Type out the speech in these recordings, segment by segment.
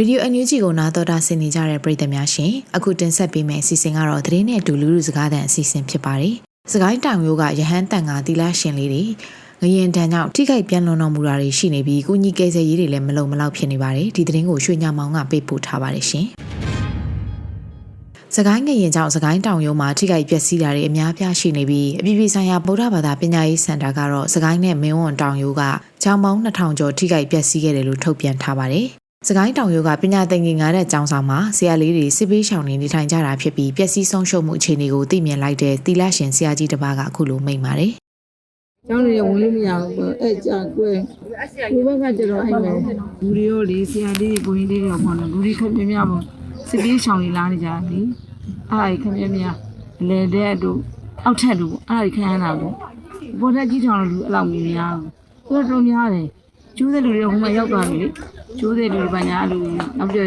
ရေဒီယိုအန်ယူဂျီကိုနားတော်တာဆင်နေကြတဲ့ပရိသတ်များရှင်အခုတင်ဆက်ပေးမယ့်အစီအစဉ်ကတော့သတင်းနဲ့အတူလူလူစကားသံအစီအစဉ်ဖြစ်ပါတယ်။စကိုင်းတောင်ရိုးကရဟန်းတန်ကတီလာရှင်လေးတွေငရင်တန်ကြောင့်ထိခိုက်ပြန်လွန်တော်မူတာတွေရှိနေပြီးကုညီကဲဆယ်ရေးတွေလည်းမလုံမလောက်ဖြစ်နေပါတယ်။ဒီသတင်းကိုရွှေညမောင်ကပေးပို့ထားပါတယ်ရှင်။စကိုင်းငရင်ကြောင့်စကိုင်းတောင်ရိုးမှာထိခိုက်ပျက်စီးတာတွေအများပြားရှိနေပြီးအပြည်ပြည်ဆိုင်ရာဗုဒ္ဓဘာသာပညာရေးစင်တာကတော့စကိုင်းနဲ့မင်းဝွန်တောင်ရိုးကကျောင်းပေါင်း2000ကျော်ထိခိုက်ပျက်စီးခဲ့တယ်လို့ထုတ်ပြန်ထားပါတယ်။ စကိုင်းတောင်ရိုးကပညာသင်ငင်ငါတဲ့ကျောင်းဆောင်မှာဆရာလေးတွေစစ်ပေးရှောင်နေနေထိုင်ကြတာဖြစ်ပြီးပျက်စီးဆုံးရှုံးမှုအခြေအနေကိုသိမြင်လိုက်တဲ့တီလာရှင်ဆရာကြီးတစ်ပါးကအခုလိုမိန့်ပါတယ်ကျောင်းတွေဝင်လို့မရဘူးပေါ့အဲ့ကြာကွယ်ဒီဘက်ကကျတော့အဲ့မဲ့လူတွေရောလေဆရာလေးကိုကြီးလေးတွေရောပေါ့နော်လူတွေခက်ပြမြပေါ့စစ်ပြေးရှောင်နေလာနေကြတယ်အဲ့ဒါခက်ပြမြအလေတဲ့တို့အောက်ထက်တို့ပေါ့အဲ့ဒါခက်ရတာပေါ့ဘောတက်ကြီးထောင်လူအဲ့လောက်မင်းများဘူးတော်တော်များတယ် ကျိုးတဲ့လူတွေဟိုမှာရောက်သွားပြီလေကျိုးတဲ့လူတွေဘာညာလူနောက်ပြ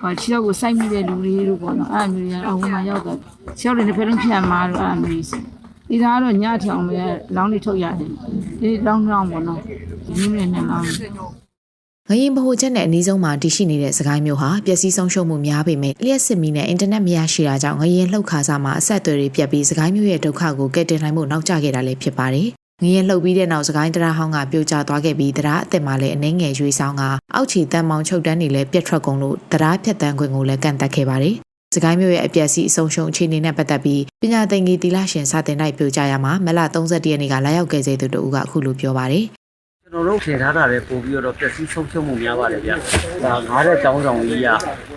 ဟိုခြေတော့ကိုစိုက်မိတဲ့လူတွေတို့ပေါ့နော်အဲ့အမျိုးတွေအဟိုမှာရောက်သွားခြေတော့တွေတစ်ဖက်လုံးဖြတ်မှာတို့အဲ့အမျိုးတွေဒီသားကတော့ညထောင်ပဲလောင်းလေးထုတ်ရတယ်ဒီလောင်းလောင်းပေါ့နော်ဒီနည်းနဲ့လောင်း။ငရင်ဗဟိုချက်နဲ့အနည်းဆုံးမှာတည်ရှိနေတဲ့စကိုင်းမျိုးဟာပျက်စီးဆုံးရှုံးမှုများပေမဲ့လျှက်စစ်မီနဲ့အင်တာနက်မရရှိတာကြောင့်ငရင်လှုပ်ခါစားမှာအဆက်အသွယ်တွေပြတ်ပြီးစကိုင်းမျိုးရဲ့ဒုက္ခကိုကယ်တင်နိုင်မှုနောက်ကျခဲ့တာလည်းဖြစ်ပါတယ်။ ငရင်လှုပ်ပြီးတဲ့နောက်စကိုင်းတရားဟောင်းကပြိုကျသွားခဲ့ပြီးတရားအစ်စ်မှာလည်းအနှဲငယ်ရွေးဆောင်ကအောက်ခြေတန်မောင်ချုပ်တန်းတွေလည်းပြတ်ထွက်ကုန်လို့တရားဖြတ်တန်းခွင့်ကိုလည်းကန့်သက်ခဲ့ပါတယ်။စကိုင်းမျိုးရဲ့အပျက်စီးအဆုံးရှုံးအခြေအနေနဲ့ပတ်သက်ပြီးပညာသင်ကြီးတီလာရှင်စာတင်တိုက်ပြိုကျရမှာမလ31ရက်နေ့ကလာရောက်ခဲ့စေသူတို့ကအခုလိုပြောပါတယ် ကျွန်တော်တို့ထင်ထားတာလည်းပို့ပြီးတော့ပျက်စီးဆုံးရှုံးမှုများပါတယ်ဗျ။ဒါငားတဲ့ចောင်းဆောင်ကြီးက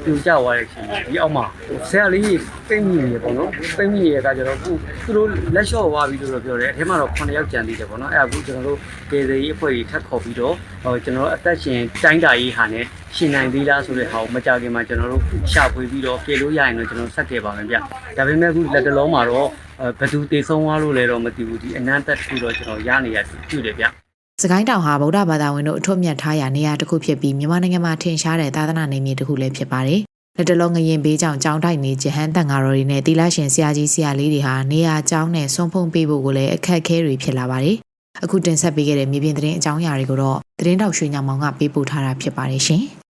ပြိုကျသွားတဲ့အချိန်ဒီအောက်မှာဆရာလေးပိတ်မိနေပေါ့နော်။ပိတ်မိရကကျတော့ခုသူတို့လက်လျှော့သွားပြီလို့ပြောတယ်။အဲထဲမှာတော့9ယောက်ကြံသေးတယ်ပေါ့နော်။အဲအခုကျွန်တော်တို့ကေစီကြီးအဖွဲ့ကြီးထပ်ခေါ်ပြီးတော့ဟိုကျွန်တော်အသက်ရှင်တိုင်းတာရေးဟာနဲ့ရှင်နိုင်သေးလားဆိုတဲ့ဟာကိုမကြခင်မှာကျွန်တော်တို့ရှာဖွေပြီးတော့ပြေလို့ရရင်တော့ကျွန်တော်ဆက်ခဲ့ပါမယ်ဗျ။ဒါပေမဲ့အခုလက်တလုံးမှာတော့ဘယ်သူတေဆုံးသွားလို့လဲတော့မသိဘူးဒီအနန္တတူတော့ကျွန်တော်ရနေရပြုတယ်ဗျ စကိုင်းတောင်ဟာဗုဒ္ဓဘာသာဝင်တို့အထွတ်မြတ်ထားရာနေရာတစ်ခုဖြစ်ပြီးမြန်မာနိုင်ငံမှာထင်ရှားတဲ့သာသနာနေမြေတစ်ခုလည်းဖြစ်ပါတယ်။လက်တလုံးငရင်ဘေးကြောင့်ကြောင်းတိုက်နေဂျဟန်တန်ဃာတော်တွေနဲ့တီလာရှင်ဆရာကြီးဆရာလေးတွေဟာနေရာကျောင်းနဲ့ဆွန်ဖုံပေးဖို့ကိုလည်းအခက်အခဲတွေဖြစ်လာပါတယ်။အခုတင်ဆက်ပေးခဲ့တဲ့မြေပြင်သတင်းအကြောင်းအရာတွေကိုတော့သတင်းတောက်ရွှေညောင်မောင်ကပေးပို့ထားတာဖြစ်ပါတယ်ရှင်။